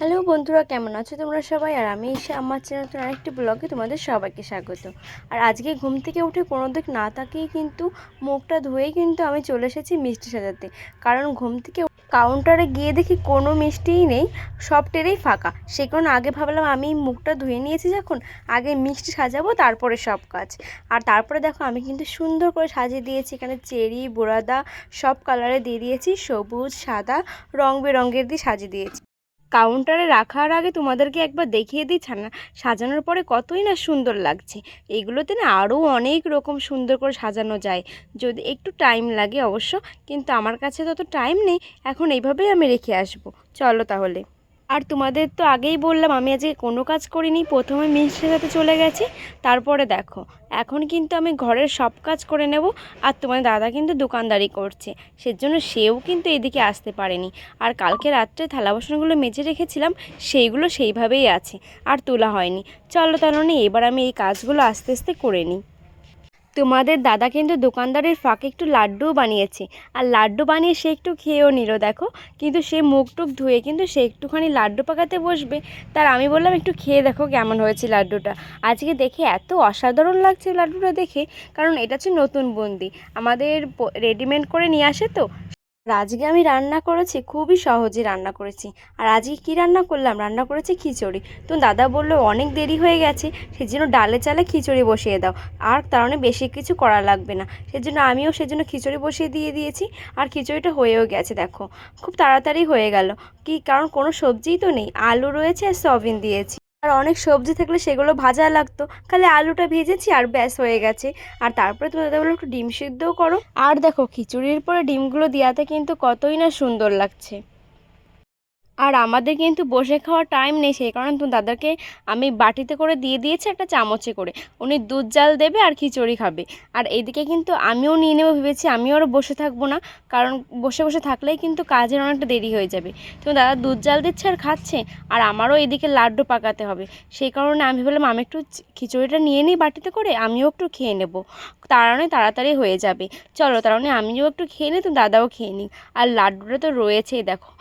Hello বন্ধুরা, কেমন আছো তোমরা সবাই? আর আমি এসে আমার চ্যানেল আরেকটি ব্লগে তোমাদের সবাইকে স্বাগত। আর আজকে ঘুম থেকে উঠে কোনো দিক না তাকিয়ে কিন্তু মুখটা ধুয়েই কিন্তু আমি চলে এসেছি মিষ্টি সাজাতে। কারণ ঘুম থেকে কাউন্টারে গিয়ে দেখি কোনো মিষ্টিই নেই, সব টেরেই ফাঁকা। সে কারণে আগে ভাবলাম আমি মুখটা ধুয়ে নিয়েছি যখন, আগে মিষ্টি সাজাবো, তারপরে সব কাজ। আর তারপরে দেখো আমি কিন্তু সুন্দর করে সাজিয়ে দিয়েছি, এখানে চেরি বোরাদা সব কালারে দিয়ে দিয়েছি, সবুজ, সাদা রং বেরঙের দিয়ে সাজিয়ে দিয়েছি। কাউন্টারে রাখার আগে তোমাদেরকে একবার দেখিয়ে দিই, ছানা, সাজানোর পরে কতই না সুন্দর লাগছে। এইগুলোতে না আরও অনেক রকম সুন্দর করে সাজানো যায়। যদি একটু টাইম লাগে অবশ্য, কিন্তু আমার কাছে তত টাইম নেই, এখন এইভাবেই আমি রেখে আসব। চলো তাহলে। আর তোমাদের তো আগেই বললাম, আমি আজকে কোনো কাজ করিনি, প্রথমে মিষ্টি সাথে চলে গেছি, তারপরে দেখো। এখন কিন্তু আমি ঘরের সব কাজ করে নেব, আর তোমার দাদা কিন্তু দোকানদারি করছে, সেজন্য সেও কিন্তু এদিকে আসতে পারেনি। আর কালকে রাত্রে থালা বাসনগুলো মেজে রেখেছিলাম, সেইগুলো সেইভাবেই আছে, আর তোলা হয়নি। চলো তাহলে এবার আমি এই কাজগুলো আস্তে আস্তে করে নিই। তোমাদের দাদা কিন্তু দোকানদারের ফাঁকে একটু লাড্ডুও বানিয়েছে। আর লাড্ডু বানিয়ে সে একটু খেয়েও নিল, দেখো। কিন্তু সে মুখ টুক ধুয়ে কিন্তু সে একটুখানি লাড্ডু পাকাতে বসবে। তার আমি বললাম, একটু খেয়ে দেখো কেমন হয়েছে লাড্ডুটা। আজকে দেখে এত অসাধারণ লাগছে লাড্ডুটা দেখে, কারণ এটা হচ্ছে নতুন বন্দি। আমাদের রেডিমেড করে নিয়ে আসে তো। আর আজকে আমি রান্না করেছি, খুবই সহজে রান্না করেছি। আর আজকে কি রান্না করলাম? রান্না করেছি খিচুড়ি। তো দাদা বলল, অনেক দেরি হয়ে গেছে, সেজন্য ডালে চালে খিচুড়ি বসিয়ে দাও। আর তার মানে বেশি কিছু করা লাগবে না। সেজন্য আমিও সেজন্য খিচুড়ি বসিয়ে দিয়ে দিয়েছি। আর খিচুড়িটা হয়েও গেছে, দেখো। খুব তাড়াতাড়ি হয়ে গেল। কি, কারণ কোনো সবজিই তো নেই। আলু রয়েছে আর সয়াবিন দিয়েছি। আর অনেক সবজি থাকলে সেগুলো ভাজা লাগতো। খালি আলুটা ভেজেছি আর ব্যাস হয়ে গেছে। আর তারপরে তুমি দাদা বলো একটু ডিম সিদ্ধও করো। আর দেখো, খিচুড়ির পরে ডিমগুলো দেওয়াতে কিন্তু কতই না সুন্দর লাগছে। আর আমাদের কিন্তু বসে খাওয়ার টাইম নেই, সেই কারণে তুমি দাদাকে আমি বাটিতে করে দিয়ে দিয়েছি একটা চামচে করে। উনি দুধ জাল দেবে আর খিচুড়ি খাবে। আর এইদিকে কিন্তু আমিও নিয়ে নেব ভেবেছি, আমিও আরও বসে থাকব না। কারণ বসে বসে থাকলেই কিন্তু কাজের অনেকটা দেরি হয়ে যাবে। তো দাদা দুধ জাল দিচ্ছে আর খাচ্ছে, আর আমারও এদিকে লাড্ডু পাকাতে হবে। সেই কারণে আমি বললাম, আমি একটু খিচুড়িটা নিয়ে নিই বাটিতে করে, আমিও একটু খেয়ে নেব। তাড়ানো তাড়াতাড়ি হয়ে যাবে। চলো তার মানে আমিও একটু খেয়ে নিই, তো দাদাও খেয়ে নিই আর লাড্ডুটা তো রয়েছেই, দেখো।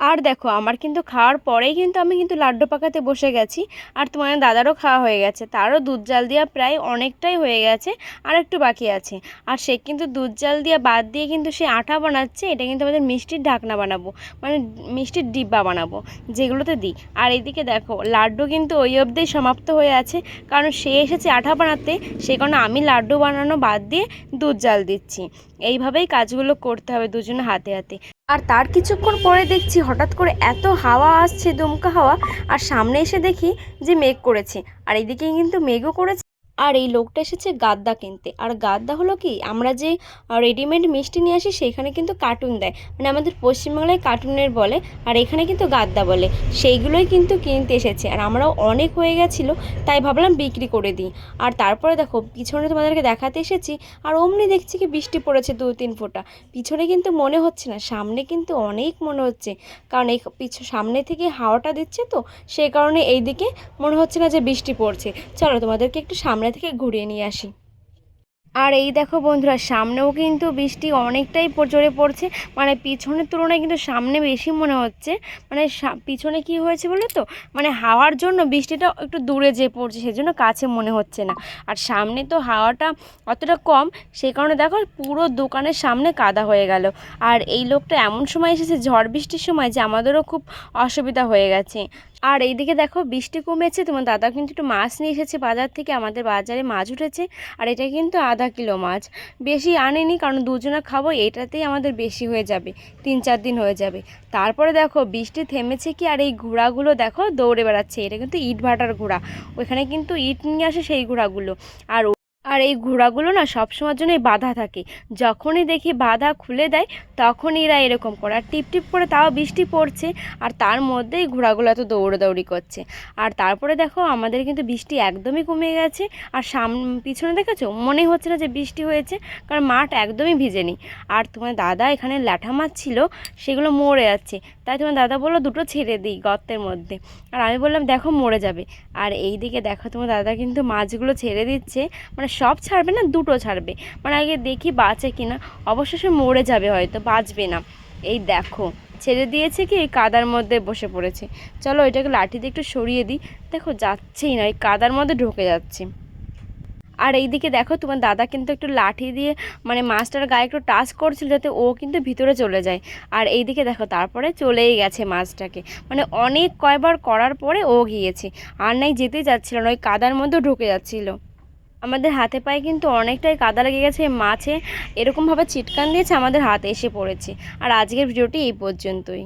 আর দেখো, আমার কিন্তু খাওয়ার পরেই কিন্তু আমি কিন্তু লাড্ডু পাকাতে বসে গেছি আর তোমার দাদারও খাওয়া হয়ে গেছে। তারও দুধ জাল দেওয়া প্রায় অনেকটাই হয়ে গেছে আর একটু বাকি আছে। আর সে কিন্তু দুধ জাল দিয়ে বাদ দিয়ে কিন্তু সে আঠা বানাচ্ছে, এটা কিন্তু আমাদের মিষ্টির ঢাকনা বানাবো মানে মিষ্টির ডিব্বা বানাবো, যেগুলোতে দিই। আর এদিকে দেখো, লাড্ডু কিন্তু ওই অবধিই সমাপ্ত হয়ে আছে, কারণ সে এসেছে আঠা বানাতে, সে কারণে আমি লাড্ডু বানানো বাদ দিয়ে দুধ জাল দিচ্ছি। এইভাবেই কাজগুলো করতে হবে দুজনে হাতে হাতে। আর তার কিছুক্ষণ পরে দেখছি হঠাৎ করে এত হাওয়া আসছে দমকা হাওয়া, আর সামনে এসে দেখি যে মেঘ করেছে। আর এদিকে কিন্তু মেঘও করেছে। আর এই লোকটা এসেছে গাদ্দা কিনতে। আর গাদ্দা হলো কি, আমরা যে রেডিমেড মিষ্টি নিয়ে আসি, সেখানে কিন্তু কার্টুন দেয়। মানে আমাদের পশ্চিমবাংলায় কার্টুনের বলে, আর এখানে কিন্তু গাদ্দা বলে। সেইগুলোই কিন্তু কিনতে এসেছে। আর আমরাও অনেক হয়ে গেছিল, তাই ভাবলাম বিক্রি করে দিই। আর তারপরে দেখো, পিছনে তোমাদেরকে দেখাতে এসেছি, আর অমনি দেখছি কি বৃষ্টি পড়েছে দু, তিন ফোঁটা। পিছনে কিন্তু মনে হচ্ছে না, সামনে কিন্তু অনেক মনে হচ্ছে। কারণ এই পিছু, সামনে থেকে হাওয়াটা দিচ্ছে তো সেই কারণে এই দিকে মনে হচ্ছে না যে বৃষ্টি পড়ছে। চলো তোমাদেরকে একটু সামনে থেকে ঘুরিয়ে নিয়ে আসি। আর এই দেখো বন্ধুরা, সামনেও কিন্তু বৃষ্টি অনেকটাই জোরে পড়ছে। মানে পিছনের তুলনায় কিন্তু সামনে বেশি মনে হচ্ছে। মানে পিছনে কি হয়েছে বলো তো? মানে হাওয়ার জন্য বৃষ্টিটা একটু দূরে যেয়ে পড়ছে, সেজন্য কাছে মনে হচ্ছে না। আর সামনে তো হাওয়াটা অতটা কম, সেই কারণে দেখো পুরো দোকানের সামনে কাদা হয়ে গেল। আর এই লোকটা এমন সময় এসেছে, ঝড় বৃষ্টির সময়, যে আমাদেরও খুব অসুবিধা হয়ে গেছে। আর এইদিকে দেখো বৃষ্টি কমেছে, তোমার দাদা কিন্তু একটু মাছ নিয়ে এসেছে বাজার থেকে, আমাদের বাজারে মাছ উঠেছে, আর এটা কিন্তু আধা কিলো মাছ। বেশি আনেনি কারণ দুজনে খাব, এটাতেই আমাদের বেশি হয়ে যাবে, তিন চার দিন হয়ে যাবে। তারপরে দেখো বৃষ্টি থেমেছে কি, আর এই ঘোড়াগুলো দেখো দৌড়ে বেড়াচ্ছে, এটা কিন্তু ইট ভাটার ঘোড়া ওইখানে কিন্তু ইট নিয়ে আসে সেই ঘোড়াগুলো আর আর এই ঘোড়াগুলো না সবসময়ের জন্যই বাধা থাকে। যখনই দেখি বাধা খুলে দেয়, তখনই এরা এরকম করে। আর টিপ টিপ করে তাও বৃষ্টি পড়ছে, আর তার মধ্যেই ঘোড়াগুলো এত দৌড়াদৌড়ি করছে। আর তারপরে দেখো আমাদের কিন্তু বৃষ্টি একদমই কমে গেছে, আর সাম, পিছনে দেখেছ? মনে হচ্ছে না যে বৃষ্টি হয়েছে, কারণ মাঠ একদমই ভিজেনি। আর তোমার দাদা এখানে ল্যাঠা মাছ ছিল, সেগুলো মরে যাচ্ছে। তাই তোমার দাদা বলল দুটো ছেড়ে দিই গর্তের মধ্যে। আর আমি বললাম, দেখো মরে যাবে। আর এই দিকে দেখো তোমার দাদা কিন্তু মাছগুলো ছেড়ে দিচ্ছে। মানে সব ছাড়বে না, দুটো ছাড়বে। মানে আগে দেখি বাঁচে কিনা। সে মরে যাবে হয়তো, বাঁচবে না। এই দেখো, ছেড়ে দিয়েছে কি? এই কাদার মধ্যে বসে পড়েছে। চলো এটাকে লাঠি দিয়ে একটু সরিয়ে দিই। দেখো, যাচ্ছেই না, এই কাদার মধ্যে ঢুকে যাচ্ছে। আর এইদিকে দেখো, তোমার দাদা কিন্তু একটু লাঠি দিয়ে মানে মাছটার গায়ে একটু টাচ করছিল যাতে ও কিন্তু ভিতরে চলে যায়। আর এইদিকে দেখো, তারপরে চলেই গেছে মাছটাকে। মানে অনেক কয়বার করার পরে ও গিয়েছে। আর নাই যেতেই যাচ্ছিল না, ওই কাদার মধ্যে ঢুকে যাচ্ছিল। আমাদের হাতে পায়ে কিন্তু অনেকটাই কাদা লেগে গেছে, মাছে এরকমভাবে চিটকান দিয়েছে আমাদের হাতে এসে পড়েছে। আর আজকের ভিডিওটি এই পর্যন্তই।